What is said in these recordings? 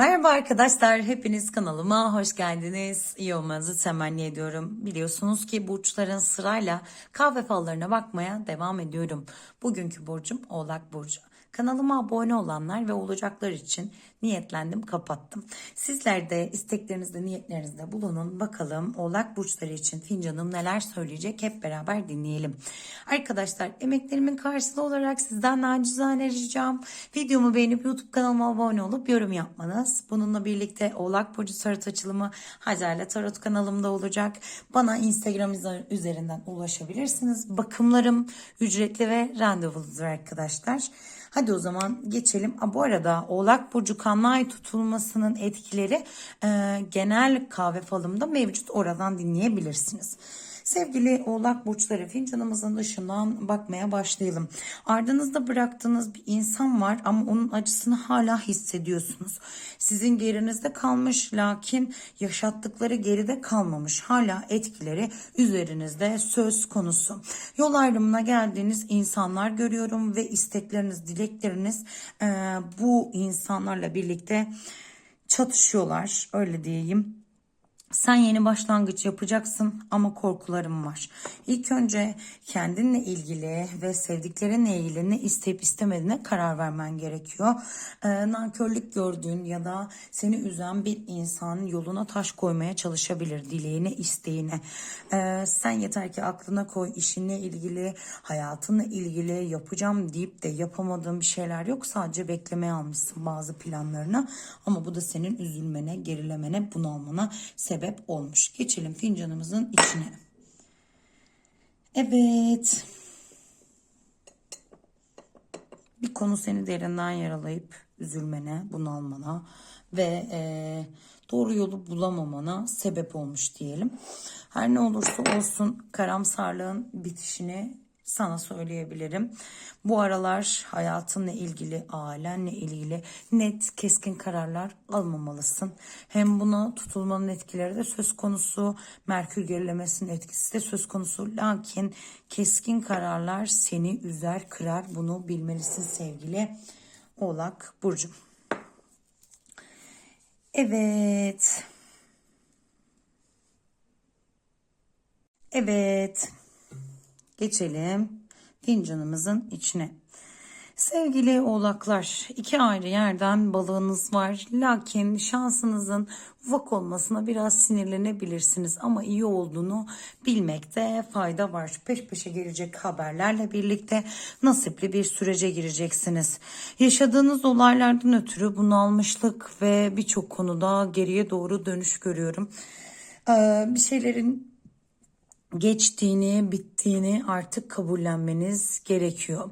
Merhaba arkadaşlar, hepiniz kanalıma hoş geldiniz. İyi olmanızı temenni ediyorum. Biliyorsunuz ki burçların sırayla kahve fallarına bakmaya devam ediyorum. Bugünkü burcum Oğlak Burcu. Kanalıma abone olanlar ve olacaklar için niyetlendim, kapattım. Sizler de isteklerinizde, niyetlerinizde bulunun. Bakalım Oğlak Burçları için fincanım neler söyleyecek hep beraber dinleyelim. Arkadaşlar emeklerimin karşılığı olarak sizden nacizane ricam videomu beğenip YouTube kanalıma abone olup yorum yapmanız. Bununla birlikte Oğlak Burcu Tarot açılımı Hacer'le Tarot kanalımda olacak. Bana Instagram üzerinden ulaşabilirsiniz. Bakımlarım ücretli ve randevuludur arkadaşlar. Hadi o zaman geçelim. Aa, bu arada Oğlak Burcu kanlı tutulmasının etkileri e, genel kahve falımda mevcut. Oradan dinleyebilirsiniz. Sevgili oğlak burçları fincanımızın dışından bakmaya başlayalım. Ardınızda bıraktığınız bir insan var ama onun acısını hala hissediyorsunuz. Sizin gerinizde kalmış lakin yaşattıkları geride kalmamış. Hala etkileri üzerinizde söz konusu. Yol ayrımına geldiğiniz insanlar görüyorum ve istekleriniz, dilekleriniz e, bu insanlarla birlikte çatışıyorlar. Öyle diyeyim. Sen yeni başlangıç yapacaksın ama korkularım var. İlk önce kendinle ilgili ve sevdiklerinle ilgili ne isteyip istemediğine karar vermen gerekiyor. Ee, nankörlük gördüğün ya da seni üzen bir insan yoluna taş koymaya çalışabilir dileğine, isteğine. Ee, sen yeter ki aklına koy işinle ilgili, hayatınla ilgili yapacağım deyip de yapamadığın bir şeyler yok. Sadece beklemeye almışsın bazı planlarına ama bu da senin üzülmene, gerilemene, bunalmana sebep olmuş. Geçelim fincanımızın içine. Evet. Bir konu seni derinden yaralayıp üzülmene, bunalmana ve e, doğru yolu bulamamana sebep olmuş diyelim. Her ne olursa olsun karamsarlığın bitişini sana söyleyebilirim. Bu aralar hayatınla ilgili, ailenle ilgili net, keskin kararlar almamalısın. Hem buna tutulmanın etkileri de söz konusu, Merkür gerilemesinin etkisi de söz konusu. Lakin keskin kararlar seni üzer, kırar. Bunu bilmelisin sevgili Oğlak Burcum. Evet. Evet. Geçelim fincanımızın içine. Sevgili oğlaklar, iki ayrı yerden balığınız var. Lakin şansınızın ufak olmasına biraz sinirlenebilirsiniz. Ama iyi olduğunu bilmekte fayda var. Peş peşe gelecek haberlerle birlikte nasipli bir sürece gireceksiniz. Yaşadığınız olaylardan ötürü bunalmışlık ve birçok konuda geriye doğru dönüş görüyorum. Ee, bir şeylerin geçtiğini, bittiğini artık kabullenmeniz gerekiyor.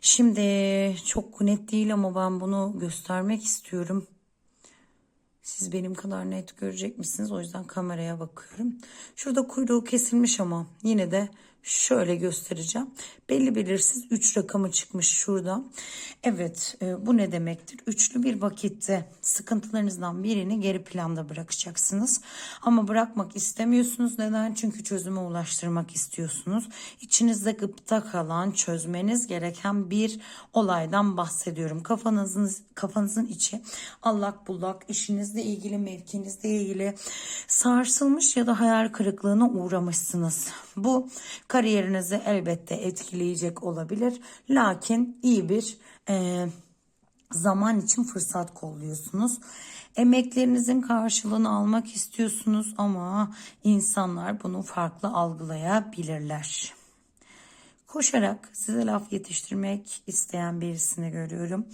Şimdi çok net değil ama ben bunu göstermek istiyorum. Siz benim kadar net görecek misiniz? O yüzden kameraya bakıyorum. Şurada kuyruğu kesilmiş ama yine de şöyle göstereceğim. Belli belirsiz 3 rakamı çıkmış şurada. Evet e, bu ne demektir? Üçlü bir vakitte sıkıntılarınızdan birini geri planda bırakacaksınız. Ama bırakmak istemiyorsunuz. Neden? Çünkü çözüme ulaştırmak istiyorsunuz. İçinizde gıpta kalan çözmeniz gereken bir olaydan bahsediyorum. Kafanızın kafanızın içi allak bullak işinizle ilgili mevkinizle ilgili sarsılmış ya da hayal kırıklığına uğramışsınız. Bu kariyerinizi elbette etkileyecek olabilir. Lakin iyi bir e, zaman için fırsat kolluyorsunuz. Emeklerinizin karşılığını almak istiyorsunuz ama insanlar bunu farklı algılayabilirler. Koşarak size laf yetiştirmek isteyen birisini görüyorum.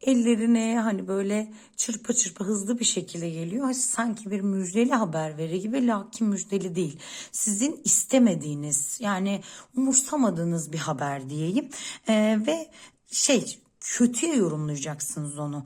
Ellerine hani böyle çırpa çırpa hızlı bir şekilde geliyor. Sanki bir müjdeli haber veri gibi lakin müjdeli değil. Sizin istemediğiniz yani umursamadığınız bir haber diyeyim. Ee, ve şey kötüye yorumlayacaksınız onu.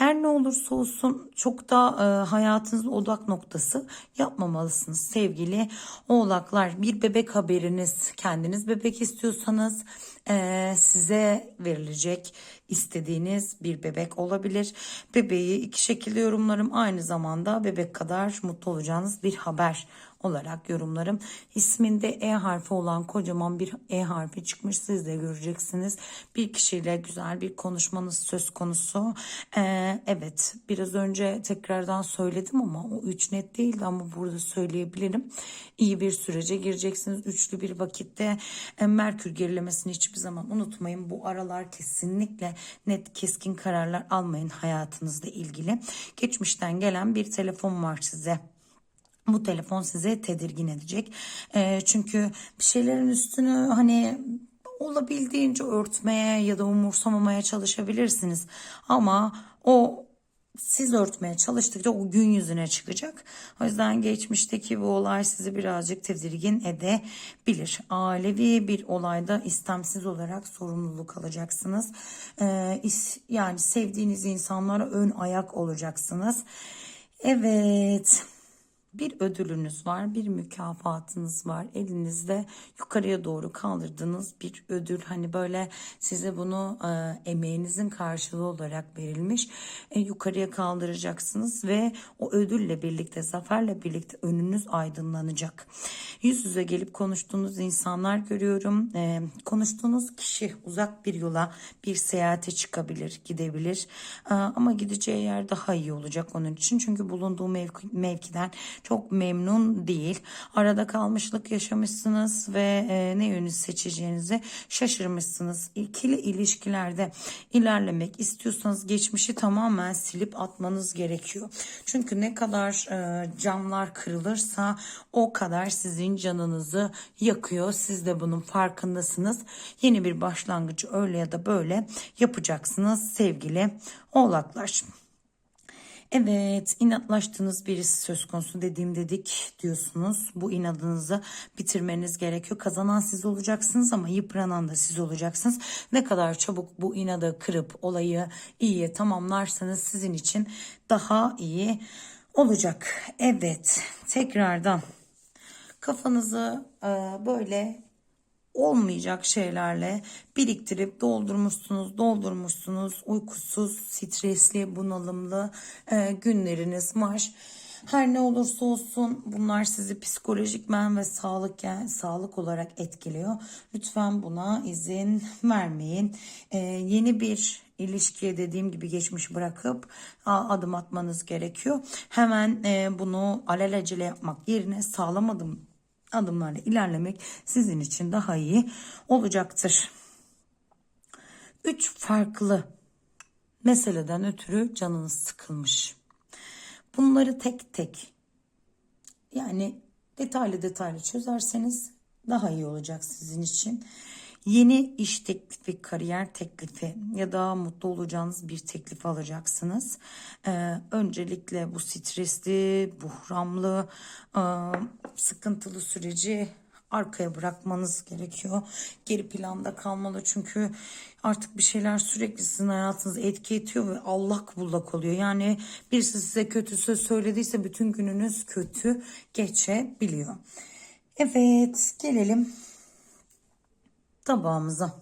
Eğer ne olursa olsun çok da e, hayatınızın odak noktası yapmamalısınız sevgili oğlaklar. Bir bebek haberiniz kendiniz bebek istiyorsanız e, size verilecek istediğiniz bir bebek olabilir. Bebeği iki şekilde yorumlarım. Aynı zamanda bebek kadar mutlu olacağınız bir haber olarak yorumlarım. İsminde E harfi olan kocaman bir E harfi çıkmış. Siz de göreceksiniz. Bir kişiyle güzel bir konuşmanız söz konusu. Ee, evet biraz önce tekrardan söyledim ama o üç net değildi ama burada söyleyebilirim. İyi bir sürece gireceksiniz. Üçlü bir vakitte e, Merkür gerilemesini hiçbir zaman unutmayın. Bu aralar kesinlikle net keskin kararlar almayın hayatınızla ilgili. Geçmişten gelen bir telefon var size. Bu telefon size tedirgin edecek. Ee, çünkü bir şeylerin üstünü hani olabildiğince örtmeye ya da umursamamaya çalışabilirsiniz. Ama o siz örtmeye çalıştıkça o gün yüzüne çıkacak. O yüzden geçmişteki bu olay sizi birazcık tedirgin edebilir. Ailevi bir olayda istemsiz olarak sorumluluk alacaksınız. Ee, yani sevdiğiniz insanlara ön ayak olacaksınız. Evet. Bir ödülünüz var, bir mükafatınız var. Elinizde yukarıya doğru kaldırdığınız bir ödül. Hani böyle size bunu e, emeğinizin karşılığı olarak verilmiş. E, yukarıya kaldıracaksınız ve o ödülle birlikte, zaferle birlikte önünüz aydınlanacak. Yüz yüze gelip konuştuğunuz insanlar görüyorum. E, konuştuğunuz kişi uzak bir yola, bir seyahate çıkabilir, gidebilir. E, ama gideceği yer daha iyi olacak onun için. Çünkü bulunduğu mevki, mevkiden çok memnun değil. Arada kalmışlık yaşamışsınız ve e, ne yönü seçeceğinizi şaşırmışsınız. İkili ilişkilerde ilerlemek istiyorsanız geçmişi tamamen silip atmanız gerekiyor. Çünkü ne kadar e, camlar kırılırsa o kadar sizin canınızı yakıyor. Siz de bunun farkındasınız. Yeni bir başlangıcı öyle ya da böyle yapacaksınız sevgili oğlaklar. Evet inatlaştığınız birisi söz konusu dediğim dedik diyorsunuz. Bu inadınızı bitirmeniz gerekiyor. Kazanan siz olacaksınız ama yıpranan da siz olacaksınız. Ne kadar çabuk bu inadı kırıp olayı iyiye tamamlarsanız sizin için daha iyi olacak. Evet tekrardan kafanızı e, böyle olmayacak şeylerle biriktirip doldurmuşsunuz, doldurmuşsunuz. Uykusuz, stresli, bunalımlı e, günleriniz var. Her ne olursa olsun bunlar sizi psikolojikmen ve sağlık yani sağlık olarak etkiliyor. Lütfen buna izin vermeyin. E, yeni bir ilişkiye dediğim gibi geçmiş bırakıp adım atmanız gerekiyor. Hemen e, bunu alelacele yapmak yerine sağlam adım adımlarla ilerlemek sizin için daha iyi olacaktır. Üç farklı meseleden ötürü canınız sıkılmış. Bunları tek tek yani detaylı detaylı çözerseniz daha iyi olacak sizin için. Yeni iş teklifi, kariyer teklifi ya da mutlu olacağınız bir teklif alacaksınız. Ee, öncelikle bu stresli, buhramlı, e, sıkıntılı süreci arkaya bırakmanız gerekiyor. Geri planda kalmalı çünkü artık bir şeyler sürekli sizin hayatınızı etki ediyor ve allak bullak oluyor. Yani birisi size kötü söz söylediyse bütün gününüz kötü geçebiliyor. Evet gelelim tabağımıza.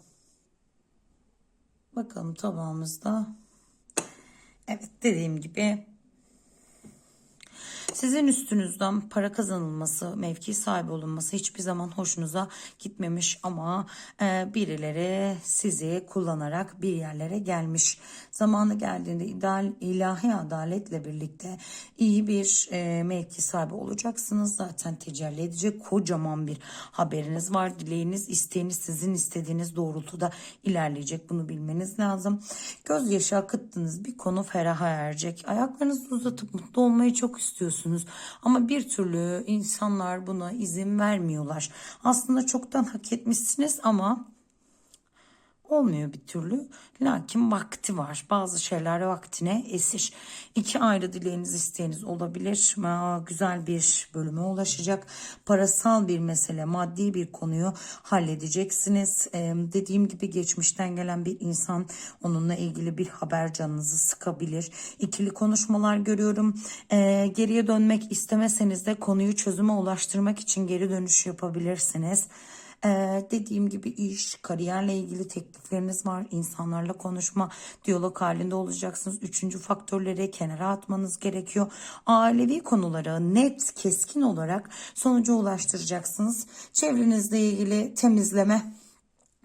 Bakalım tabağımızda. Evet dediğim gibi sizin üstünüzden para kazanılması, mevki sahibi olunması hiçbir zaman hoşunuza gitmemiş ama e, birileri sizi kullanarak bir yerlere gelmiş. Zamanı geldiğinde ideal, ilahi adaletle birlikte iyi bir e, mevki sahibi olacaksınız. Zaten tecelli edecek kocaman bir haberiniz var. Dileğiniz, isteğiniz sizin istediğiniz doğrultuda ilerleyecek. Bunu bilmeniz lazım. Gözyaşı akıttığınız bir konu feraha erecek. Ayaklarınızı uzatıp mutlu olmayı çok istiyorsunuz ama bir türlü insanlar buna izin vermiyorlar. Aslında çoktan hak etmişsiniz ama olmuyor bir türlü. Lakin vakti var. Bazı şeyler vaktine esir. İki ayrı dileğiniz isteğiniz olabilir. Güzel bir bölüme ulaşacak. Parasal bir mesele, maddi bir konuyu halledeceksiniz. Ee, dediğim gibi geçmişten gelen bir insan onunla ilgili bir haber canınızı sıkabilir. İkili konuşmalar görüyorum. Ee, geriye dönmek istemeseniz de konuyu çözüme ulaştırmak için geri dönüş yapabilirsiniz. Ee, dediğim gibi iş, kariyerle ilgili teklifleriniz var. İnsanlarla konuşma, diyalog halinde olacaksınız. Üçüncü faktörleri kenara atmanız gerekiyor. Ailevi konuları net, keskin olarak sonuca ulaştıracaksınız. Çevrenizle ilgili temizleme,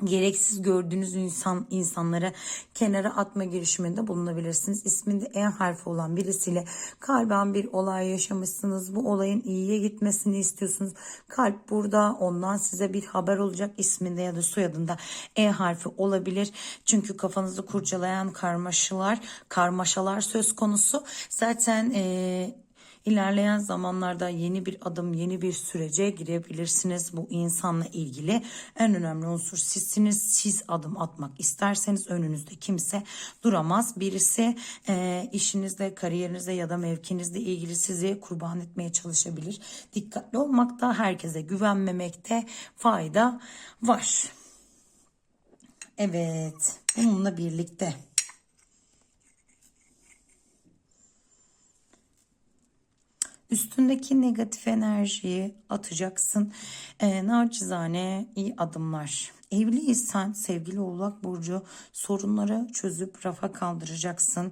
gereksiz gördüğünüz insan insanları kenara atma girişiminde bulunabilirsiniz. İsminde E harfi olan birisiyle kalben bir olay yaşamışsınız. Bu olayın iyiye gitmesini istiyorsunuz. Kalp burada ondan size bir haber olacak. İsminde ya da soyadında E harfi olabilir. Çünkü kafanızı kurcalayan karmaşalar, karmaşalar söz konusu. Zaten eee İlerleyen zamanlarda yeni bir adım, yeni bir sürece girebilirsiniz. Bu insanla ilgili en önemli unsur sizsiniz. Siz adım atmak isterseniz önünüzde kimse duramaz. Birisi e, işinizde, kariyerinizde ya da mevkinizle ilgili sizi kurban etmeye çalışabilir. Dikkatli olmakta, herkese güvenmemekte fayda var. Evet, bununla birlikte Üstündeki negatif enerjiyi atacaksın. E, naçizane iyi adımlar. Evliysen sevgili oğlak burcu sorunları çözüp rafa kaldıracaksın.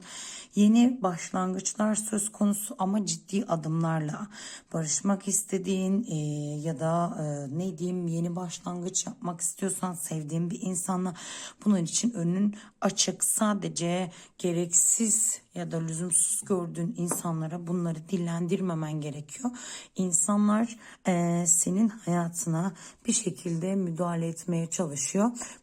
Yeni başlangıçlar söz konusu ama ciddi adımlarla barışmak istediğin e, ya da e, ne diyeyim yeni başlangıç yapmak istiyorsan sevdiğin bir insanla bunun için önün açık. Sadece gereksiz ya da lüzumsuz gördüğün insanlara bunları dillendirmemen gerekiyor. İnsanlar e, senin hayatına bir şekilde müdahale etmeye çalışıyor.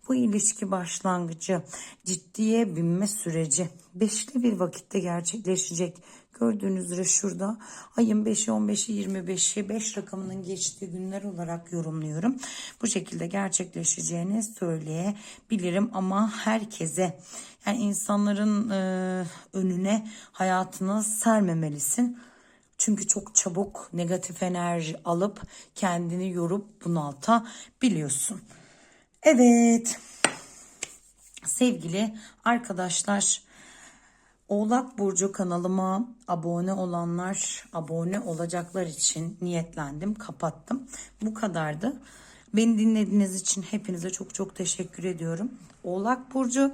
Bu ilişki başlangıcı ciddiye binme süreci beşli bir vakitte gerçekleşecek. Gördüğünüz üzere şurada ayın 5'i 15'i 25'i 5 rakamının geçtiği günler olarak yorumluyorum. Bu şekilde gerçekleşeceğini söyleyebilirim ama herkese yani insanların e, önüne hayatını sermemelisin. Çünkü çok çabuk negatif enerji alıp kendini yorup bunaltabiliyorsun. Evet sevgili arkadaşlar Oğlak Burcu kanalıma abone olanlar, abone olacaklar için niyetlendim, kapattım. Bu kadardı. Beni dinlediğiniz için hepinize çok çok teşekkür ediyorum. Oğlak Burcu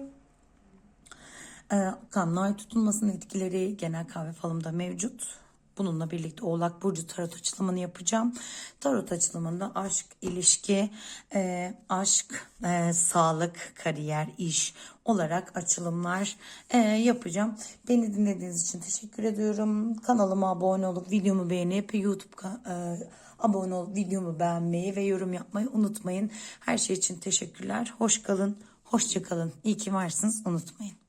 e, kanlı ay tutulmasının etkileri genel kahve falımda mevcut. Bununla birlikte Oğlak Burcu tarot açılımını yapacağım. Tarot açılımında aşk, ilişki, e, aşk, e, sağlık, kariyer, iş olarak açılımlar e, yapacağım. Beni dinlediğiniz için teşekkür ediyorum. Kanalıma abone olup videomu beğenip YouTube e, abone olup videomu beğenmeyi ve yorum yapmayı unutmayın. Her şey için teşekkürler. Hoş kalın, hoşça kalın. İyi ki varsınız unutmayın.